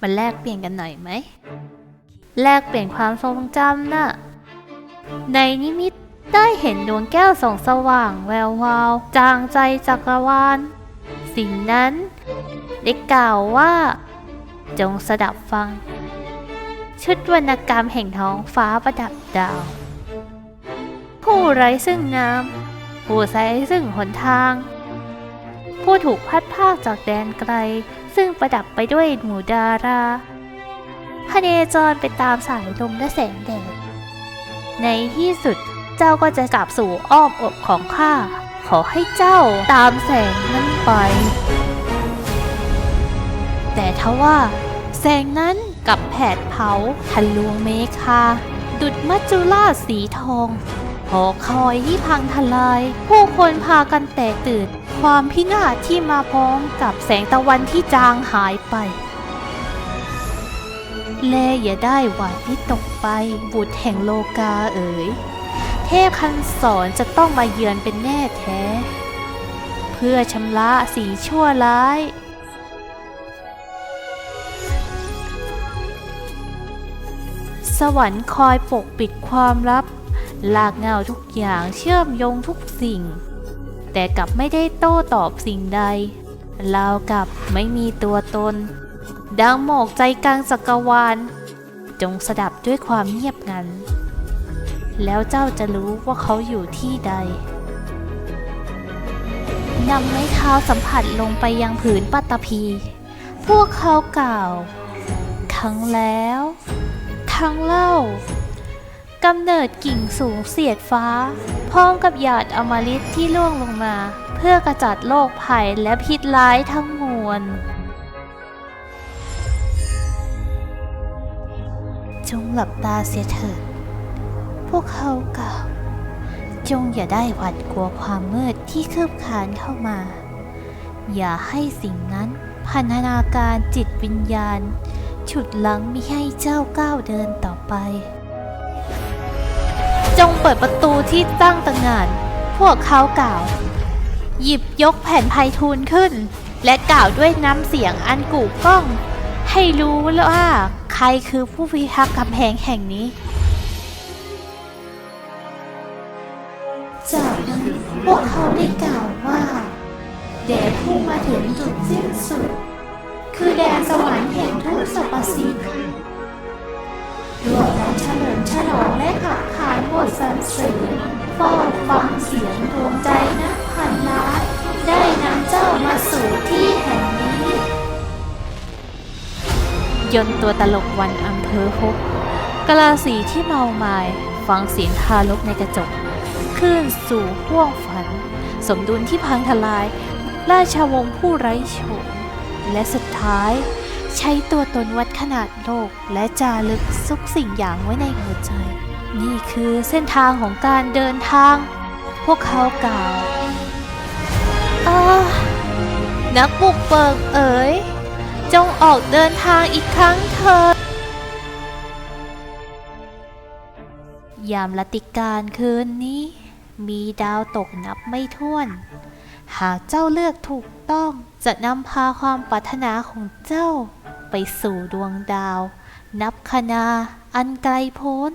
มันแลกเปลี่ยนกันหน่อยไหม แลกเปลี่ยนความทรงจำน่ะ ในนิมิตได้เห็นดวงแก้วส่องสว่างแวววาว จางใจจักรวาล สิ่งนั้น ได้กล่าวว่า จงสดับฟัง ชุดวรรณกรรมแห่งท้องฟ้าประดับดาว ผู้ไร้ซึ่งน้ำผู้ไร้ซึ่งหนทาง ผู้ถูกพัดพากจากแดนไกล ซึ่งประดับไปด้วยหมู่ดาราพเนจรไปตามสายลมและแสงแดด ในที่สุดเจ้าก็จะกลับสู่อ้อมอกของข้า ขอให้เจ้าตามแสงนั้นไป แต่ทว่าแสงนั้นกับแผดเผาทะลวงเมฆาดุดมัจจุราชสีทองหอคอยที่พังทลาย ผู้คนพากันแตกตื่น ความพินาศที่มาพร้อมกับแสงตะวันที่จางหายไป แลอย่าได้หวาดที่ตกไปบุตรแห่งโลกาเอ๋ย เทพคันสอนจะต้องมาเยือนเป็นแน่แท้ เพื่อชำระสีชั่วร้ายสวรรค์คอยปกปิดความลับ ลากเงาทุกอย่างเชื่อมโยงทุกสิ่ง แต่กลับไม่ได้โต้ตอบสิ่งใดราวกับไม่มีตัวตน ดังหมอกใจกลางจักรวาล จงสดับด้วยความเงียบงัน แล้วเจ้าจะรู้ว่าเขาอยู่ที่ใดนำไม้เท้าสัมผัสลงไปยังผืนปัตตภี พวกเขากล่าวครั้งแล้ว ทั้งเล่า กำเนิดกิ่งสูงเสียดฟ้า พร้อมกับหยาดอมฤตที่ล่วงลงมา เพื่อกระจัดโรคภัยและพิษร้ายทั้งมวล จงหลับตาเสียเถิด พวกเขากล่าวจงอย่าได้หวาดกลัวความมืดที่คืบคานเข้ามา อย่าให้สิ่งนั้นพันธนาการจิตวิญญาณ ฉุดลังมิให้เจ้าก้าวเดินต่อไป จงเปิดประตูที่ตั้งตระหง่าน พวกเขากล่าว หยิบยกแผ่นไพทูลขึ้น และกล่าวด้วยน้ำเสียงอันกู่ก้อง ให้รู้ว่า ใครคือผู้พิทักษ์กำแพงแห่งนี้จากนั้นพวกเขาได้กล่าวว่าแดดพุ่งมาถึงจุดสิ้นสุด คือแดนสวรรค์แห่งทุกสรรพสิ่ง รวมทั้งเฉลิมฉลองและขับขานบทสรรเสริญเฝ้าฟังเสียงดวงใจนักพันล้านได้นำเจ้ามาสู่ที่แห่งนี้ ยนต์ตัวตลกวันอำเภอฮกกลาสีที่เมามายฟังเสียงทารกในกระจกคลื่นสู่ห่วงฝัน สมดุลที่พังทลาย ราชวงศ์ผู้ไร้โฉมและสุดท้าย ใช้ตัวตนวัดขนาดโลกและจารึกทุกสิ่งอย่างไว้ในหัวใจ นี่คือเส้นทางของการเดินทาง พวกเขากล่าวอานักบุกเบิกเอ๋ย จงออกเดินทางอีกครั้งเถิดยามรตติการคืนนี้ มีดาวตกนับไม่ถ้วน หากเจ้าเลือกถูกต้องจะนำพาความปรารถนาของเจ้า ไปสู่ดวงดาว นับคณาอันไกลโพ้น